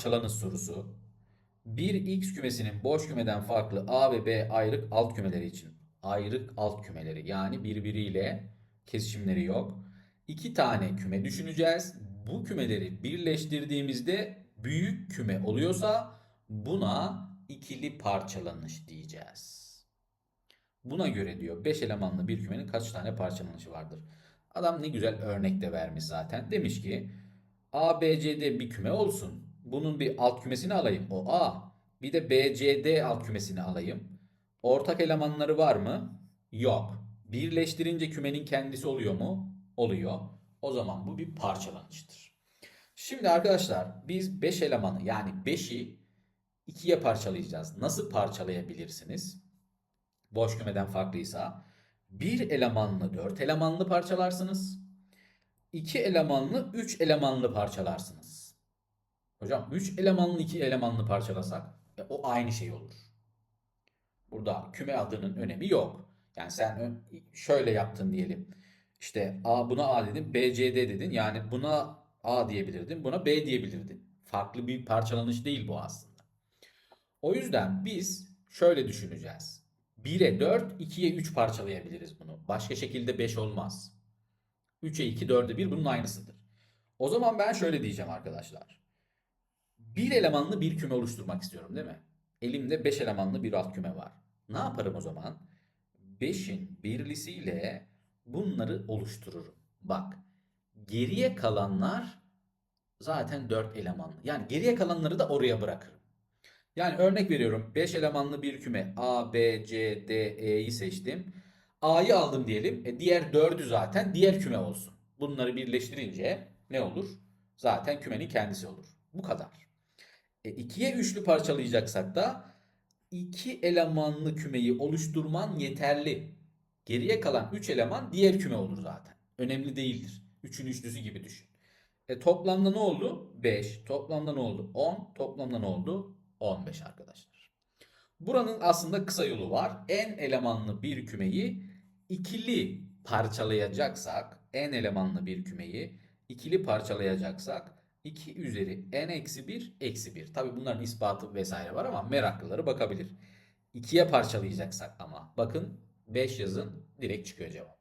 parçalanış sorusu. Bir X kümesinin boş kümeden farklı A ve B ayrık alt kümeleri için. Ayrık alt kümeleri yani birbiriyle kesişimleri yok. İki tane küme düşüneceğiz. Bu kümeleri birleştirdiğimizde büyük küme oluyorsa buna ikili parçalanış diyeceğiz. Buna göre diyor 5 elemanlı bir kümenin kaç tane parçalanışı vardır? Adam ne güzel örnek de vermiş zaten. Demiş ki A, B, C, D bir küme olsun. Bunun bir alt kümesini alayım. O A. Bir de B, C, D alt kümesini alayım. Ortak elemanları var mı? Yok. Birleştirince kümenin kendisi oluyor mu? Oluyor. O zaman bu bir parçalanıştır. Şimdi arkadaşlar biz 5 elemanı yani 5'i 2'ye parçalayacağız. Nasıl parçalayabilirsiniz? Boş kümeden farklıysa bir elemanlı 4 elemanlı parçalarsınız. 2 elemanlı 3 elemanlı parçalarsınız. Hocam 3 elemanlı 2 elemanlı parçalasak e, o aynı şey olur. Burada küme adının önemi yok. Yani sen şöyle yaptın diyelim. İşte A buna A dedin, B, C, D dedin. Yani buna A diyebilirdin, buna B diyebilirdin. Farklı bir parçalanış değil bu aslında. O yüzden biz şöyle düşüneceğiz. 1'e 4, 2'ye 3 parçalayabiliriz bunu. Başka şekilde 5 olmaz. 3'e 2, 4'e 1 bunun aynısıdır. O zaman ben şöyle diyeceğim arkadaşlar. Bir elemanlı bir küme oluşturmak istiyorum değil mi? Elimde 5 elemanlı bir alt küme var. Ne yaparım o zaman? 5'in birlisiyle bunları oluştururum. Bak geriye kalanlar zaten 4 elemanlı. Yani geriye kalanları da oraya bırakırım. Yani örnek veriyorum 5 elemanlı bir küme A, B, C, D, E'yi seçtim. A'yı aldım diyelim. E diğer 4'ü zaten diğer küme olsun. Bunları birleştirince ne olur? Zaten kümenin kendisi olur. Bu kadar. E, üçlü parçalayacaksak da iki elemanlı kümeyi oluşturman yeterli. Geriye kalan 3 eleman diğer küme olur zaten. Önemli değildir. 3'ün üçlüsü gibi düşün. E, toplamda ne oldu? 5. Toplamda ne oldu? 10. Toplamda ne oldu? 15 arkadaşlar. Buranın aslında kısa yolu var. En elemanlı bir kümeyi ikili parçalayacaksak, en elemanlı bir kümeyi ikili parçalayacaksak 2 üzeri n eksi 1 eksi 1. Tabi bunların ispatı vesaire var ama meraklıları bakabilir. 2'ye parçalayacaksak ama bakın 5 yazın direkt çıkıyor cevap.